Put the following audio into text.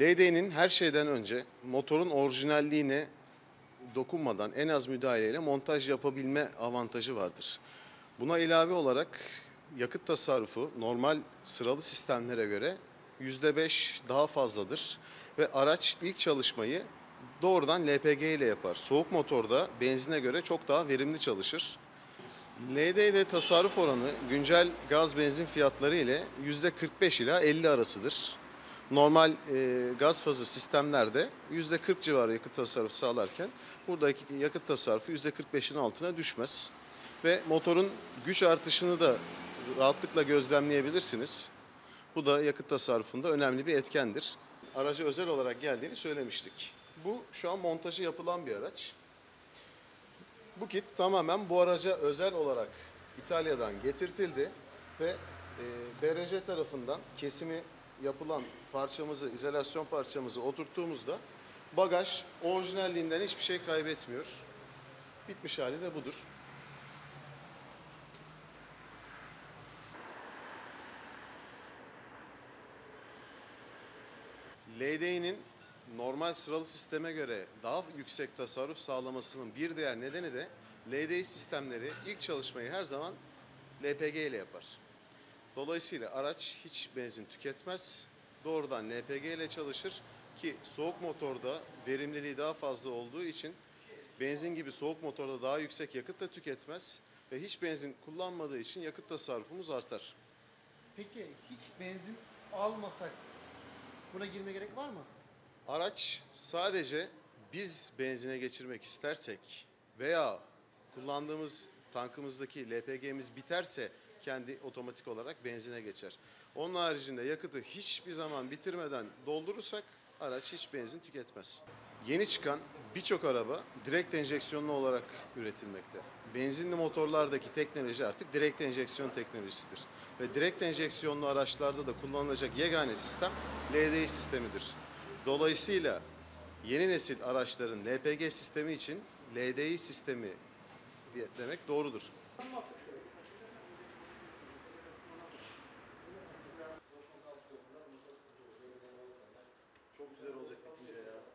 LD'nin her şeyden önce motorun orijinalliğine dokunmadan en az müdahaleyle montaj yapabilme avantajı vardır. Buna ilave olarak yakıt tasarrufu normal sıralı sistemlere göre %5 daha fazladır ve araç ilk çalışmayı doğrudan LPG ile yapar. Soğuk motorda benzine göre çok daha verimli çalışır. LD'de tasarruf oranı güncel gaz benzin fiyatları ile %45 ila 50 arasıdır. Normal e, gaz fazı sistemlerde %40 civarı yakıt tasarrufu sağlarken buradaki yakıt tasarrufu %45'in altına düşmez. Ve motorun güç artışını da rahatlıkla gözlemleyebilirsiniz. Bu da yakıt tasarrufunda önemli bir etkendir. Araca özel olarak geldiğini söylemiştik. Bu şu an montajı yapılan bir araç. Bu kit tamamen bu araca özel olarak İtalya'dan getirtildi ve e, BRC tarafından kesimi yapılan parçamızı, izolasyon parçamızı oturttuğumuzda bagaj orijinalliğinden hiçbir şey kaybetmiyor. Bitmiş hali de budur. LDI'nin normal sıralı sisteme göre daha yüksek tasarruf sağlamasının bir diğer nedeni de LDI sistemleri ilk çalışmayı her zaman LPG ile yapar. Dolayısıyla araç hiç benzin tüketmez. Doğrudan LPG ile çalışır ki soğuk motorda verimliliği daha fazla olduğu için benzin gibi soğuk motorda daha yüksek yakıt da tüketmez ve hiç benzin kullanmadığı için yakıt tasarrufumuz artar. Peki hiç benzin almasak buna girme gerek var mı? Araç sadece biz benzine geçirmek istersek veya kullandığımız tankımızdaki LPG'miz biterse kendi otomatik olarak benzine geçer. Onun haricinde yakıtı hiçbir zaman bitirmeden doldurursak araç hiç benzin tüketmez. Yeni çıkan birçok araba direkt enjeksiyonlu olarak üretilmekte. Benzinli motorlardaki teknoloji artık direkt enjeksiyon teknolojisidir. Ve direkt enjeksiyonlu araçlarda da kullanılacak yegane sistem LDI sistemidir. Dolayısıyla yeni nesil araçların LPG sistemi için LDI sistemi diye demek doğrudur. Çok güzel olacak ikinci ya.